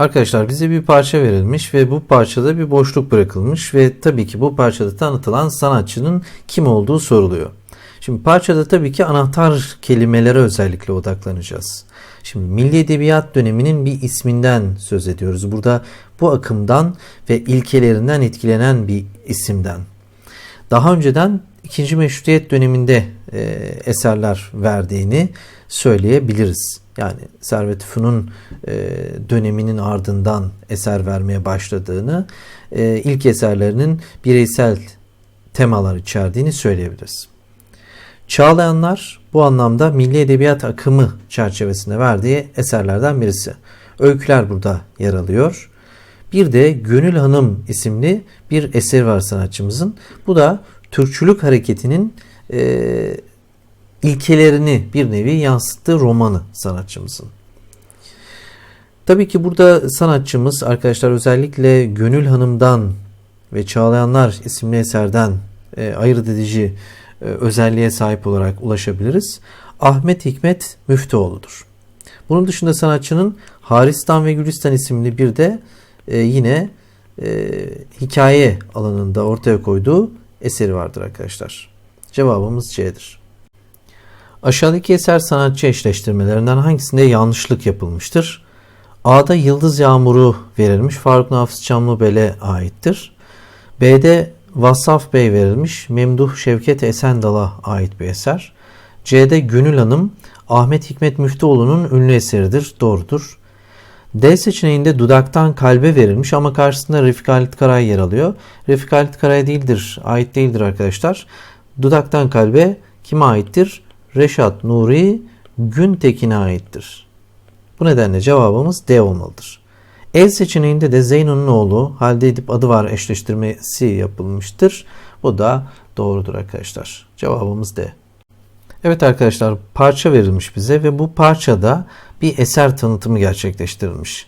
Arkadaşlar bize bir parça verilmiş ve bu parçada bir boşluk bırakılmış ve tabii ki bu parçada tanıtılan sanatçının kim olduğu soruluyor. Şimdi parçada tabii ki anahtar kelimelere özellikle odaklanacağız. Şimdi Milli Edebiyat döneminin bir isminden söz ediyoruz. Burada bu akımdan ve ilkelerinden etkilenen bir isimden. Daha önceden 2. Meşrutiyet döneminde e, eserler verdiğini söyleyebiliriz. Yani Servet Fünun e, döneminin ardından eser vermeye başladığını, e, ilk eserlerinin bireysel temalar içerdiğini söyleyebiliriz. Çağlayanlar bu anlamda milli edebiyat akımı çerçevesinde verdiği eserlerden birisi. Öyküler burada yer alıyor. Bir de Gönül Hanım isimli bir eser var sanatçımızın. Bu da Türkçülük hareketinin e, ilkelerini bir nevi yansıttığı romanı sanatçımızın. Tabii ki burada sanatçımız arkadaşlar özellikle Gönül Hanım'dan ve Çağlayanlar isimli eserden e, ayırt edici e, özelliğe sahip olarak ulaşabiliriz. Ahmet Hikmet Müftüoğlu'dur. Bunun dışında sanatçının Haristan ve Gülistan isimli bir de e, yine e, hikaye alanında ortaya koyduğu eseri vardır arkadaşlar. Cevabımız C'dir. Aşağıdaki eser sanatçı eşleştirmelerinden hangisinde yanlışlık yapılmıştır? A'da Yıldız Yağmuru verilmiş Faruk Nafız Çamlıbel'e aittir. B'de Vassaf Bey verilmiş Memduh Şevket Esendal'a ait bir eser. C'de Gönül Hanım Ahmet Hikmet Müftüoğlu'nun ünlü eseridir. Doğrudur. D seçeneğinde dudaktan kalbe verilmiş ama karşısında Refik Halit Karay yer alıyor. Refik Halit Karay değildir, ait değildir arkadaşlar. Dudaktan kalbe kime aittir? Reşat Nuri Güntekin'e aittir. Bu nedenle cevabımız D olmalıdır. E seçeneğinde de Zeyno'nun oğlu Halde Edip adı var eşleştirmesi yapılmıştır. Bu da doğrudur arkadaşlar. Cevabımız D. Evet arkadaşlar parça verilmiş bize ve bu parçada bir eser tanıtımı gerçekleştirilmiş.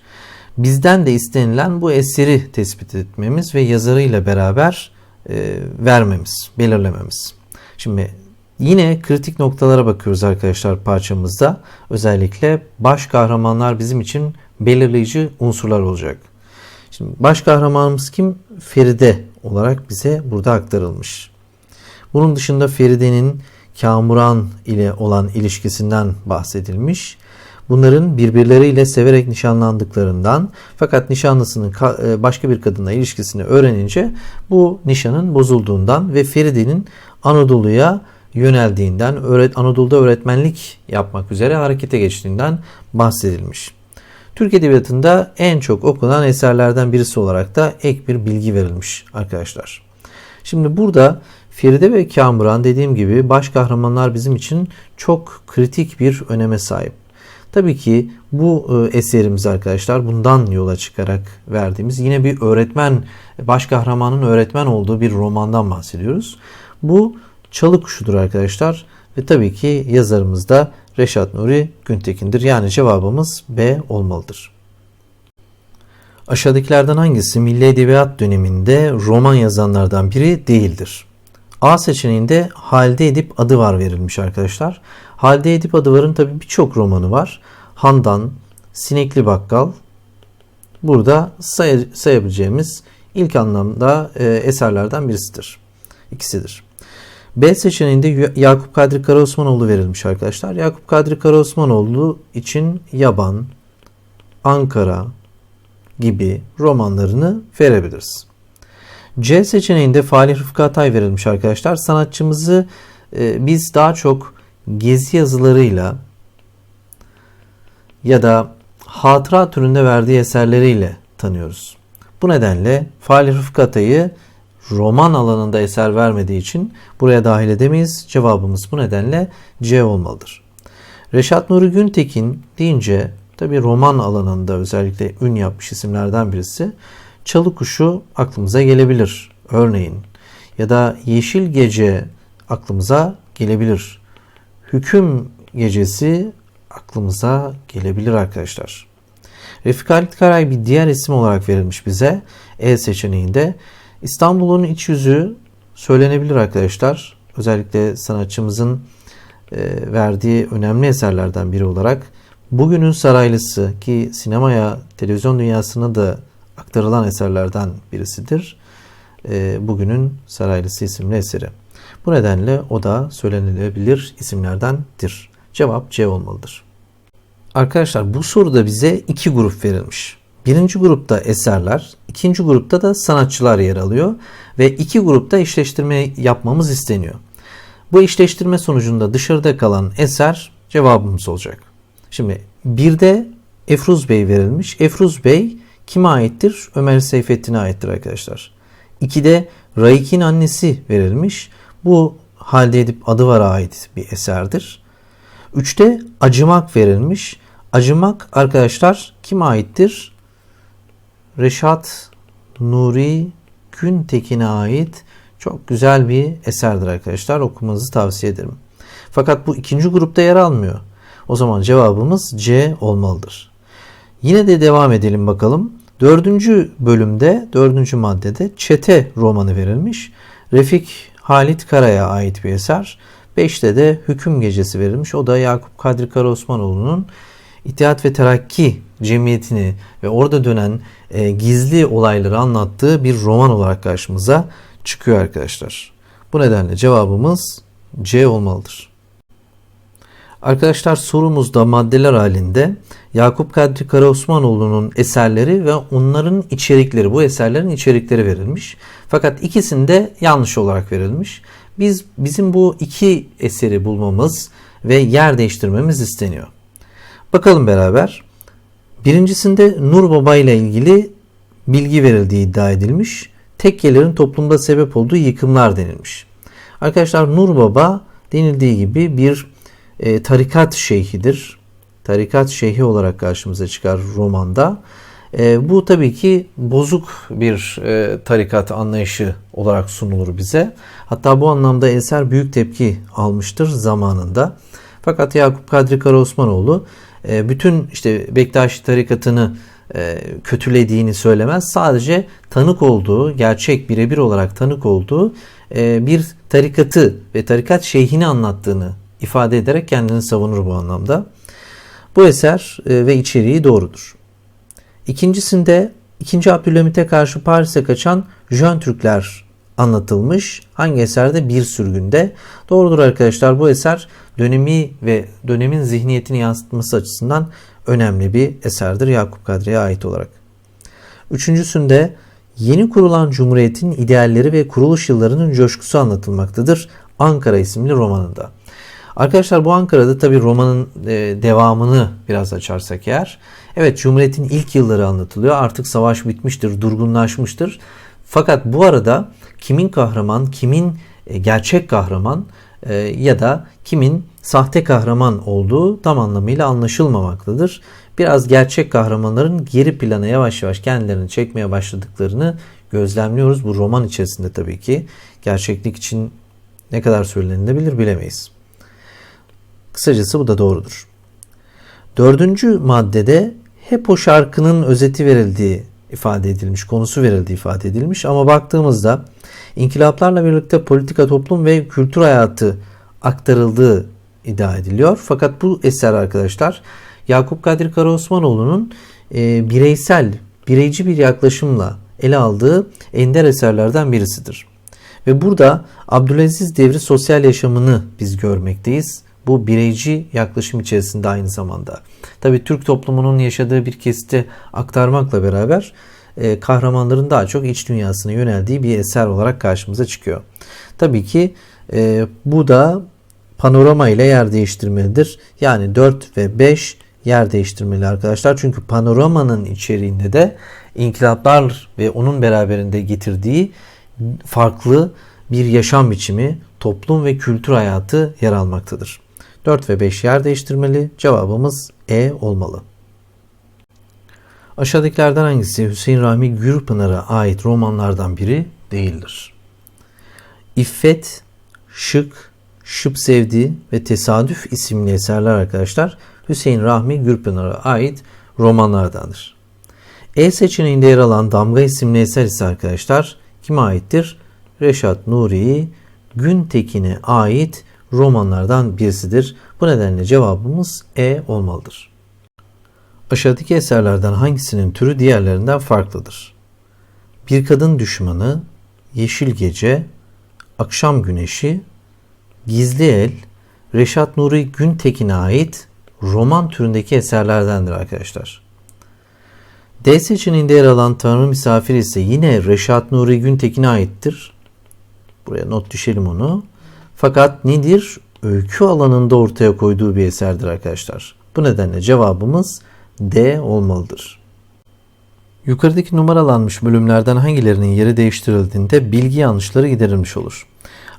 Bizden de istenilen bu eseri tespit etmemiz ve yazarıyla beraber e, vermemiz, belirlememiz. Şimdi yine kritik noktalara bakıyoruz arkadaşlar parçamızda. Özellikle baş kahramanlar bizim için belirleyici unsurlar olacak. Şimdi baş kahramanımız kim? Feride olarak bize burada aktarılmış. Bunun dışında Feride'nin Kamuran ile olan ilişkisinden bahsedilmiş. Bunların birbirleriyle severek nişanlandıklarından fakat nişanlısının e, başka bir kadınla ilişkisini öğrenince bu nişanın bozulduğundan ve Feride'nin Anadolu'ya yöneldiğinden, Anadolu'da öğretmenlik yapmak üzere harekete geçtiğinden bahsedilmiş. Türk Edebiyatı'nda en çok okunan eserlerden birisi olarak da ek bir bilgi verilmiş arkadaşlar. Şimdi burada Feride ve Kamuran dediğim gibi baş kahramanlar bizim için çok kritik bir öneme sahip. Tabii ki bu e, eserimiz arkadaşlar bundan yola çıkarak verdiğimiz yine bir öğretmen, baş kahramanın öğretmen olduğu bir romandan bahsediyoruz. Bu Çalı Kuşu'dur arkadaşlar ve tabii ki yazarımız da Reşat Nuri Güntekin'dir. Yani cevabımız B olmalıdır. Aşağıdakilerden hangisi Milli Edebiyat döneminde roman yazanlardan biri değildir? A seçeneğinde Halide Edip adı var verilmiş arkadaşlar. Halide Edip adı varın tabi birçok romanı var. Handan, Sinekli Bakkal burada say sayabileceğimiz ilk anlamda e, eserlerden birisidir. İkisidir. B seçeneğinde Yakup Kadri Karaosmanoğlu verilmiş arkadaşlar. Yakup Kadri Karaosmanoğlu için Yaban, Ankara gibi romanlarını verebiliriz. C seçeneğinde Falih Rıfkı Atay verilmiş arkadaşlar. Sanatçımızı e, biz daha çok gezi yazılarıyla ya da hatıra türünde verdiği eserleriyle tanıyoruz. Bu nedenle Falih Rıfkı Atay'ı roman alanında eser vermediği için buraya dahil edemeyiz. Cevabımız bu nedenle C olmalıdır. Reşat Nuri Güntekin deyince tabi roman alanında özellikle ün yapmış isimlerden birisi. Çalı kuşu aklımıza gelebilir örneğin. Ya da Yeşil Gece aklımıza gelebilir. Hüküm Gecesi aklımıza gelebilir arkadaşlar. Refik Halit Karay bir diğer isim olarak verilmiş bize E seçeneğinde. İstanbul'un iç yüzü söylenebilir arkadaşlar. Özellikle sanatçımızın e, verdiği önemli eserlerden biri olarak Bugünün Saraylısı ki sinemaya, televizyon dünyasına da aktarılan eserlerden birisidir. E, bugünün Saraylısı isimli eseri. Bu nedenle o da söylenilebilir isimlerdendir. Cevap C olmalıdır. Arkadaşlar bu soruda bize iki grup verilmiş. Birinci grupta eserler, ikinci grupta da sanatçılar yer alıyor ve iki grupta eşleştirme yapmamız isteniyor. Bu eşleştirme sonucunda dışarıda kalan eser cevabımız olacak. Şimdi bir de Efruz Bey verilmiş. Efruz Bey kime aittir? Ömer Seyfettin'e aittir arkadaşlar. İkide Raik'in annesi verilmiş. Bu Halide Edip Adıvar'a ait bir eserdir. Üçte Acımak verilmiş. Acımak arkadaşlar kime aittir? Reşat Nuri Güntekin'e ait çok güzel bir eserdir arkadaşlar. Okumanızı tavsiye ederim. Fakat bu ikinci grupta yer almıyor. O zaman cevabımız C olmalıdır. Yine de devam edelim bakalım. Dördüncü bölümde, dördüncü maddede Çete romanı verilmiş. Refik Halit Kara'ya ait bir eser. Beşte de Hüküm Gecesi verilmiş. O da Yakup Kadri Karaosmanoğlu'nun İttihat ve Terakki Cemiyeti'ni ve orada dönen e, gizli olayları anlattığı bir roman olarak karşımıza çıkıyor arkadaşlar. Bu nedenle cevabımız C olmalıdır. Arkadaşlar sorumuzda maddeler halinde Yakup Kadri Karaosmanoğlu'nun eserleri ve onların içerikleri, bu eserlerin içerikleri verilmiş. Fakat ikisinde yanlış olarak verilmiş. Biz bizim bu iki eseri bulmamız ve yer değiştirmemiz isteniyor. Bakalım beraber. Birincisinde Nur Baba ile ilgili bilgi verildiği iddia edilmiş. Tekkelerin toplumda sebep olduğu yıkımlar denilmiş. Arkadaşlar Nur Baba denildiği gibi bir e, tarikat şeyhidir. Tarikat şeyhi olarak karşımıza çıkar romanda. E, bu tabii ki bozuk bir e, tarikat anlayışı olarak sunulur bize. Hatta bu anlamda eser büyük tepki almıştır zamanında. Fakat Yakup Kadri Karaosmanoğlu e, bütün işte Bektaşi tarikatını e, kötülediğini söylemez. Sadece tanık olduğu, gerçek birebir olarak tanık olduğu e, bir tarikatı ve tarikat şeyhini anlattığını ifade ederek kendini savunur bu anlamda. Bu eser ve içeriği doğrudur. İkincisinde 2. Abdülhamit'e karşı Paris'e kaçan Jön Türkler anlatılmış. Hangi eserde? Bir sürgünde. Doğrudur arkadaşlar bu eser dönemi ve dönemin zihniyetini yansıtması açısından önemli bir eserdir Yakup Kadri'ye ait olarak. Üçüncüsünde yeni kurulan Cumhuriyet'in idealleri ve kuruluş yıllarının coşkusu anlatılmaktadır Ankara isimli romanında. Arkadaşlar bu Ankara'da tabi romanın e, devamını biraz açarsak eğer. Evet Cumhuriyet'in ilk yılları anlatılıyor. Artık savaş bitmiştir, durgunlaşmıştır. Fakat bu arada kimin kahraman, kimin e, gerçek kahraman e, ya da kimin sahte kahraman olduğu tam anlamıyla anlaşılmamaktadır. Biraz gerçek kahramanların geri plana yavaş yavaş kendilerini çekmeye başladıklarını gözlemliyoruz. Bu roman içerisinde tabii ki gerçeklik için ne kadar söylenilebilir bilemeyiz. Kısacası bu da doğrudur. Dördüncü maddede hep o şarkının özeti verildiği ifade edilmiş, konusu verildiği ifade edilmiş ama baktığımızda inkılaplarla birlikte politika, toplum ve kültür hayatı aktarıldığı iddia ediliyor. Fakat bu eser arkadaşlar Yakup Kadri Karaosmanoğlu'nun e, bireysel, bireyci bir yaklaşımla ele aldığı ender eserlerden birisidir. Ve burada Abdülaziz devri sosyal yaşamını biz görmekteyiz. Bu bireyci yaklaşım içerisinde aynı zamanda. Tabi Türk toplumunun yaşadığı bir kesiti aktarmakla beraber e, kahramanların daha çok iç dünyasına yöneldiği bir eser olarak karşımıza çıkıyor. Tabii ki e, bu da panorama ile yer değiştirmelidir. Yani 4 ve 5 yer değiştirmeli arkadaşlar. Çünkü panoramanın içeriğinde de inkılaplar ve onun beraberinde getirdiği farklı bir yaşam biçimi, toplum ve kültür hayatı yer almaktadır. 4 ve 5 yer değiştirmeli. Cevabımız E olmalı. Aşağıdakilerden hangisi Hüseyin Rahmi Gürpınar'a ait romanlardan biri değildir? İffet, Şık, Şıp Sevdi ve Tesadüf isimli eserler arkadaşlar Hüseyin Rahmi Gürpınar'a ait romanlardandır. E seçeneğinde yer alan Damga isimli eser ise arkadaşlar kime aittir? Reşat Nuri Güntekin'e ait romanlardan birisidir. Bu nedenle cevabımız E olmalıdır. Aşağıdaki eserlerden hangisinin türü diğerlerinden farklıdır? Bir Kadın Düşmanı, Yeşil Gece, Akşam Güneşi, Gizli El, Reşat Nuri Güntekin'e ait roman türündeki eserlerdendir arkadaşlar. D seçeneğinde yer alan Tanrı Misafir ise yine Reşat Nuri Güntekin'e aittir. Buraya not düşelim onu. Fakat nedir? Öykü alanında ortaya koyduğu bir eserdir arkadaşlar. Bu nedenle cevabımız D olmalıdır. Yukarıdaki numaralanmış bölümlerden hangilerinin yeri değiştirildiğinde bilgi yanlışları giderilmiş olur.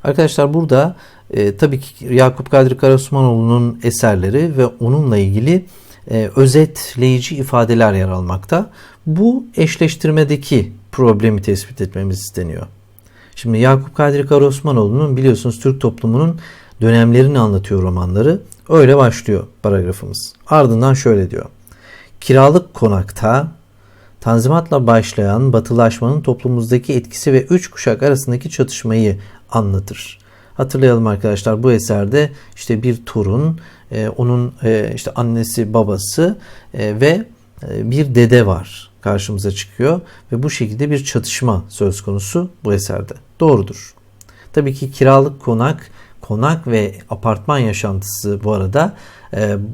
Arkadaşlar burada e, tabii ki Yakup Kadri Karasmanoğlu'nun eserleri ve onunla ilgili e, özetleyici ifadeler yer almakta. Bu eşleştirmedeki problemi tespit etmemiz isteniyor. Şimdi Yakup Kadri Karaosmanoğlu'nun biliyorsunuz Türk toplumunun dönemlerini anlatıyor romanları. Öyle başlıyor paragrafımız. Ardından şöyle diyor. Kiralık konakta Tanzimatla başlayan batılaşmanın toplumumuzdaki etkisi ve üç kuşak arasındaki çatışmayı anlatır. Hatırlayalım arkadaşlar bu eserde işte bir torun, e, onun e, işte annesi, babası e, ve e, bir dede var karşımıza çıkıyor ve bu şekilde bir çatışma söz konusu bu eserde. Doğrudur. Tabii ki kiralık konak, konak ve apartman yaşantısı bu arada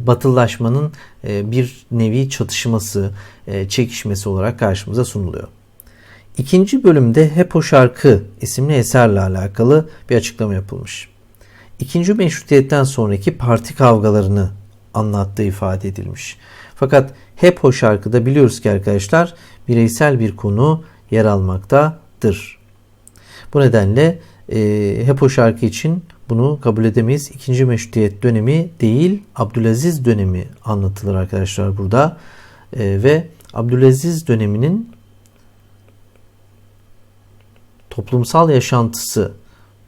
batılılaşmanın e, bir nevi çatışması, e, çekişmesi olarak karşımıza sunuluyor. İkinci bölümde Hep O Şarkı isimli eserle alakalı bir açıklama yapılmış. İkinci meşrutiyetten sonraki parti kavgalarını anlattığı ifade edilmiş. Fakat hep o şarkıda biliyoruz ki arkadaşlar bireysel bir konu yer almaktadır. Bu nedenle e, hep o şarkı için bunu kabul edemeyiz. İkinci meşrutiyet dönemi değil Abdülaziz dönemi anlatılır arkadaşlar burada. E, ve Abdülaziz döneminin toplumsal yaşantısı,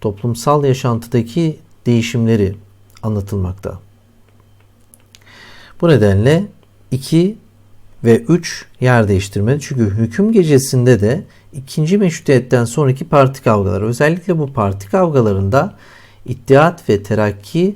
toplumsal yaşantıdaki değişimleri anlatılmakta. Bu nedenle 2 ve 3 yer değiştirmeli. Çünkü hüküm gecesinde de ikinci meşrutiyetten sonraki parti kavgaları özellikle bu parti kavgalarında İttihat ve Terakki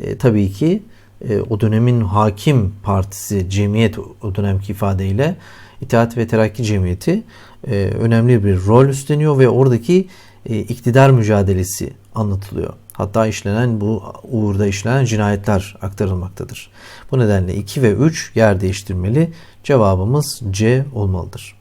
e, tabii ki e, o dönemin hakim partisi cemiyet o dönemki ifadeyle İttihat ve Terakki Cemiyeti e, önemli bir rol üstleniyor ve oradaki e, iktidar mücadelesi anlatılıyor. Hatta işlenen bu uğurda işlenen cinayetler aktarılmaktadır. Bu nedenle 2 ve 3 yer değiştirmeli. Cevabımız C olmalıdır.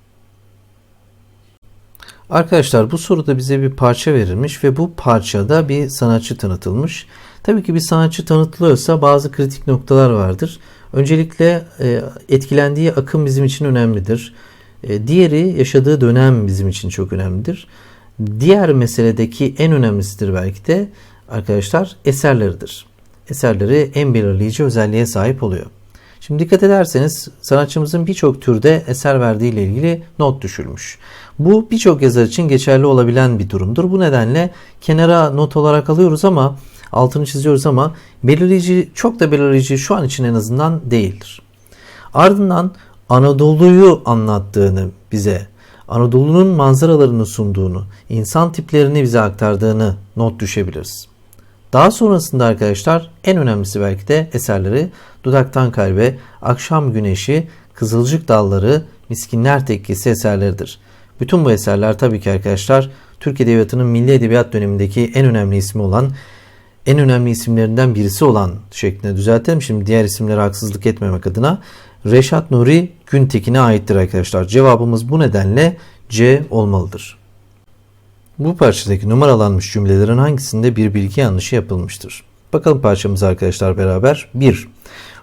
Arkadaşlar bu soruda bize bir parça verilmiş ve bu parçada bir sanatçı tanıtılmış. Tabii ki bir sanatçı tanıtılıyorsa bazı kritik noktalar vardır. Öncelikle e, etkilendiği akım bizim için önemlidir. E, diğeri yaşadığı dönem bizim için çok önemlidir. Diğer meseledeki en önemlisidir belki de arkadaşlar eserleridir. Eserleri en belirleyici özelliğe sahip oluyor. Şimdi dikkat ederseniz sanatçımızın birçok türde eser verdiği ile ilgili not düşülmüş. Bu birçok yazar için geçerli olabilen bir durumdur. Bu nedenle kenara not olarak alıyoruz ama altını çiziyoruz ama belirleyici çok da belirleyici şu an için en azından değildir. Ardından Anadolu'yu anlattığını bize, Anadolu'nun manzaralarını sunduğunu, insan tiplerini bize aktardığını not düşebiliriz. Daha sonrasında arkadaşlar en önemlisi belki de eserleri Dudaktan Kalbe, Akşam Güneşi, Kızılcık Dalları, Miskinler Tekkesi eserleridir. Bütün bu eserler tabii ki arkadaşlar Türk Edebiyatı'nın milli edebiyat dönemindeki en önemli ismi olan, en önemli isimlerinden birisi olan şeklinde düzeltelim. Şimdi diğer isimlere haksızlık etmemek adına Reşat Nuri Güntekin'e aittir arkadaşlar. Cevabımız bu nedenle C olmalıdır. Bu parçadaki numaralanmış cümlelerin hangisinde bir bilgi yanlışı yapılmıştır? Bakalım parçamıza arkadaşlar beraber. 1.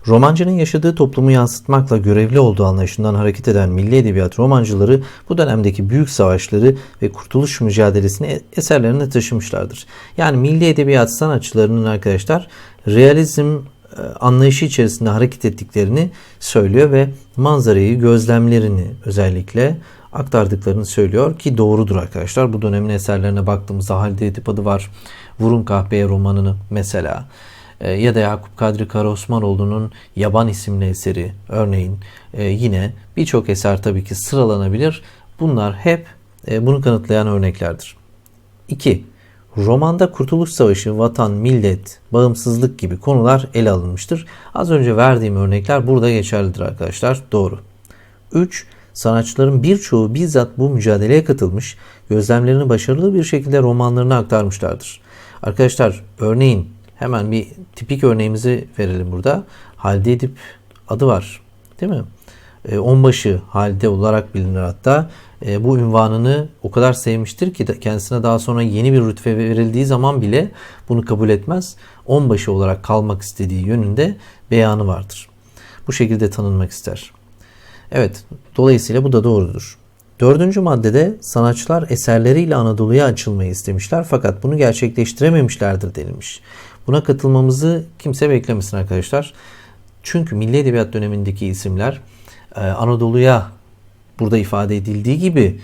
Romancının yaşadığı toplumu yansıtmakla görevli olduğu anlayışından hareket eden milli edebiyat romancıları bu dönemdeki büyük savaşları ve kurtuluş mücadelesini eserlerine taşımışlardır. Yani milli edebiyat sanatçılarının arkadaşlar realizm e, anlayışı içerisinde hareket ettiklerini söylüyor ve manzarayı, gözlemlerini özellikle aktardıklarını söylüyor ki doğrudur arkadaşlar. Bu dönemin eserlerine baktığımızda Halide Edip adı var. Vurun Kahpeye romanını mesela e, ya da Yakup Kadri Karaosmanoğlu'nun Yaban isimli eseri örneğin e, yine birçok eser tabii ki sıralanabilir. Bunlar hep bunu kanıtlayan örneklerdir. 2. Romanda Kurtuluş Savaşı, vatan, millet, bağımsızlık gibi konular ele alınmıştır. Az önce verdiğim örnekler burada geçerlidir arkadaşlar. Doğru. 3. Sanatçıların birçoğu bizzat bu mücadeleye katılmış, gözlemlerini başarılı bir şekilde romanlarına aktarmışlardır. Arkadaşlar örneğin hemen bir tipik örneğimizi verelim burada. Halide Edip adı var değil mi? E, onbaşı halde olarak bilinir hatta. E, bu ünvanını o kadar sevmiştir ki kendisine daha sonra yeni bir rütbe verildiği zaman bile bunu kabul etmez. Onbaşı olarak kalmak istediği yönünde beyanı vardır. Bu şekilde tanınmak ister. Evet, dolayısıyla bu da doğrudur. Dördüncü maddede sanatçılar eserleriyle Anadolu'ya açılmayı istemişler fakat bunu gerçekleştirememişlerdir denilmiş. Buna katılmamızı kimse beklemesin arkadaşlar. Çünkü Milli Edebiyat dönemindeki isimler e, Anadolu'ya burada ifade edildiği gibi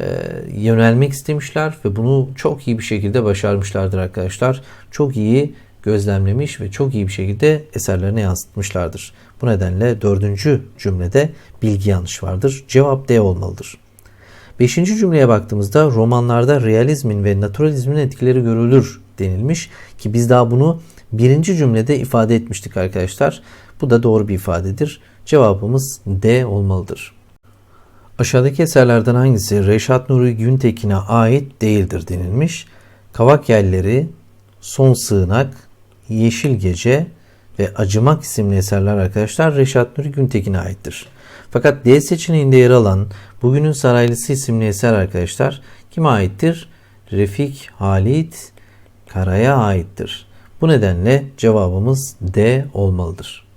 e, yönelmek istemişler ve bunu çok iyi bir şekilde başarmışlardır arkadaşlar. Çok iyi gözlemlemiş ve çok iyi bir şekilde eserlerine yansıtmışlardır. Bu nedenle dördüncü cümlede bilgi yanlış vardır. Cevap D olmalıdır. Beşinci cümleye baktığımızda romanlarda realizmin ve naturalizmin etkileri görülür denilmiş ki biz daha bunu birinci cümlede ifade etmiştik arkadaşlar. Bu da doğru bir ifadedir. Cevabımız D olmalıdır. Aşağıdaki eserlerden hangisi Reşat Nuri Güntekin'e ait değildir denilmiş. Kavak Yelleri, Son Sığınak, Yeşil Gece ve Acımak isimli eserler arkadaşlar Reşat Nuri Güntekin'e aittir. Fakat D seçeneğinde yer alan Bugünün Saraylısı isimli eser arkadaşlar kime aittir? Refik Halit Kara'ya aittir. Bu nedenle cevabımız D olmalıdır.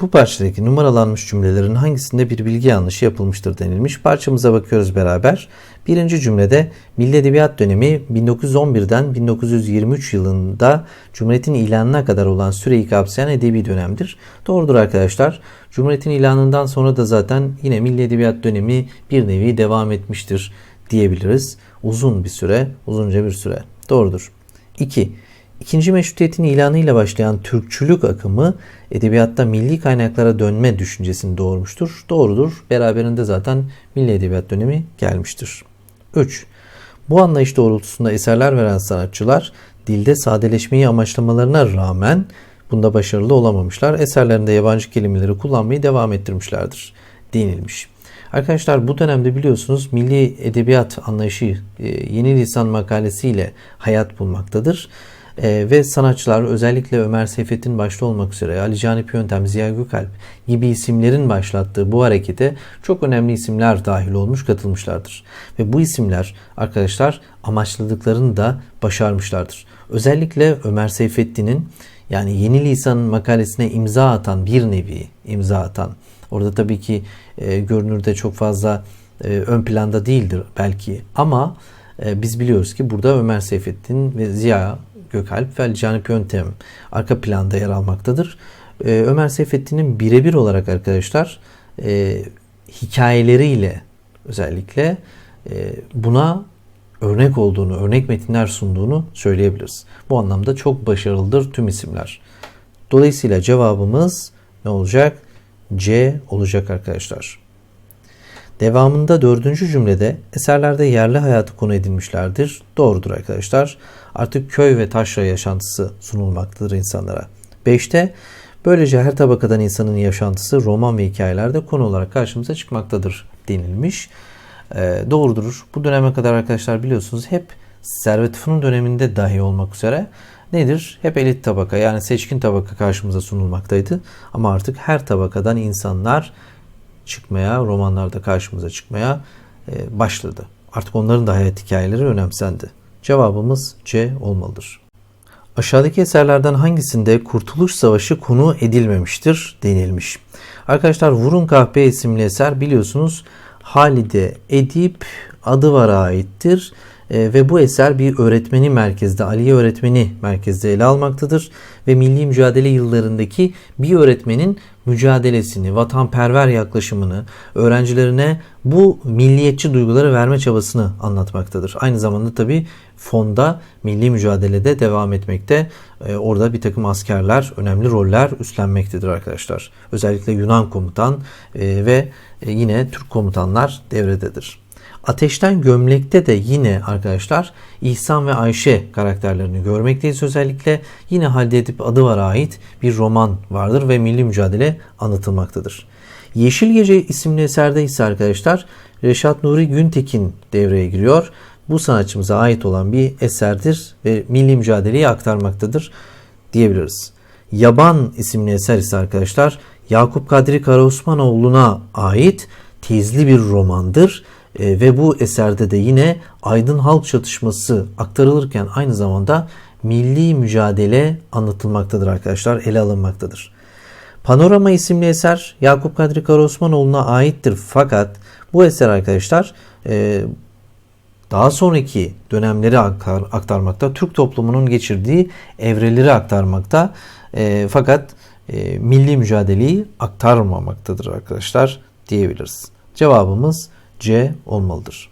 Bu parçadaki numaralanmış cümlelerin hangisinde bir bilgi yanlışı yapılmıştır denilmiş. Parçamıza bakıyoruz beraber. Birinci cümlede Milli Edebiyat dönemi 1911'den 1923 yılında Cumhuriyet'in ilanına kadar olan süreyi kapsayan edebi dönemdir. Doğrudur arkadaşlar. Cumhuriyet'in ilanından sonra da zaten yine Milli Edebiyat dönemi bir nevi devam etmiştir diyebiliriz. Uzun bir süre, uzunca bir süre. Doğrudur. 2. İkinci meşrutiyetin ilanıyla başlayan Türkçülük akımı edebiyatta milli kaynaklara dönme düşüncesini doğurmuştur. Doğrudur. Beraberinde zaten milli edebiyat dönemi gelmiştir. 3. Bu anlayış doğrultusunda eserler veren sanatçılar dilde sadeleşmeyi amaçlamalarına rağmen bunda başarılı olamamışlar. Eserlerinde yabancı kelimeleri kullanmayı devam ettirmişlerdir denilmiş. Arkadaşlar bu dönemde biliyorsunuz milli edebiyat anlayışı e, yeni lisan makalesiyle hayat bulmaktadır. E, ve sanatçılar özellikle Ömer Seyfettin başta olmak üzere Ali Canip Yöntem, Ziya Gökalp gibi isimlerin başlattığı bu harekete çok önemli isimler dahil olmuş katılmışlardır. Ve bu isimler arkadaşlar amaçladıklarını da başarmışlardır. Özellikle Ömer Seyfettin'in yani Yeni Lisan makalesine imza atan bir nevi imza atan orada tabii ki e, görünürde çok fazla e, ön planda değildir belki ama e, biz biliyoruz ki burada Ömer Seyfettin ve Ziya Gökalp ve Canip Yöntem arka planda yer almaktadır. Ee, Ömer Seyfettin'in birebir olarak arkadaşlar e, hikayeleriyle özellikle e, buna örnek olduğunu, örnek metinler sunduğunu söyleyebiliriz. Bu anlamda çok başarılıdır tüm isimler. Dolayısıyla cevabımız ne olacak? C olacak arkadaşlar. Devamında dördüncü cümlede eserlerde yerli hayatı konu edilmişlerdir. Doğrudur arkadaşlar. Artık köy ve taşra yaşantısı sunulmaktadır insanlara. Beşte böylece her tabakadan insanın yaşantısı roman ve hikayelerde konu olarak karşımıza çıkmaktadır denilmiş. Ee, doğrudur. Bu döneme kadar arkadaşlar biliyorsunuz hep Servet Fünun döneminde dahi olmak üzere nedir? Hep elit tabaka yani seçkin tabaka karşımıza sunulmaktaydı. Ama artık her tabakadan insanlar çıkmaya, romanlarda karşımıza çıkmaya e, başladı. Artık onların da hayat hikayeleri önemsendi. Cevabımız C olmalıdır. Aşağıdaki eserlerden hangisinde Kurtuluş Savaşı konu edilmemiştir denilmiş. Arkadaşlar Vurun Kahpe isimli eser biliyorsunuz Halide Edip adı var aittir. E, ve bu eser bir öğretmeni merkezde, Aliye öğretmeni merkezde ele almaktadır ve milli mücadele yıllarındaki bir öğretmenin mücadelesini, vatanperver yaklaşımını, öğrencilerine bu milliyetçi duyguları verme çabasını anlatmaktadır. Aynı zamanda tabi fonda milli mücadelede devam etmekte. Ee, orada bir takım askerler önemli roller üstlenmektedir arkadaşlar. Özellikle Yunan komutan e, ve e, yine Türk komutanlar devrededir. Ateşten Gömlek'te de yine arkadaşlar İhsan ve Ayşe karakterlerini görmekteyiz özellikle. Yine Halide Edip Adıvar'a ait bir roman vardır ve milli mücadele anlatılmaktadır. Yeşil Gece isimli eserde ise arkadaşlar Reşat Nuri Güntekin devreye giriyor. Bu sanatçımıza ait olan bir eserdir ve milli mücadeleyi aktarmaktadır diyebiliriz. Yaban isimli eser ise arkadaşlar Yakup Kadri Karaosmanoğlu'na ait tezli bir romandır. E, ve bu eserde de yine aydın halk çatışması aktarılırken aynı zamanda milli mücadele anlatılmaktadır arkadaşlar, ele alınmaktadır. Panorama isimli eser Yakup Kadri Karaosmanoğlu'na aittir fakat bu eser arkadaşlar e, daha sonraki dönemleri aktar, aktarmakta, Türk toplumunun geçirdiği evreleri aktarmakta e, fakat e, milli mücadeleyi aktarmamaktadır arkadaşlar diyebiliriz. Cevabımız C olmalıdır.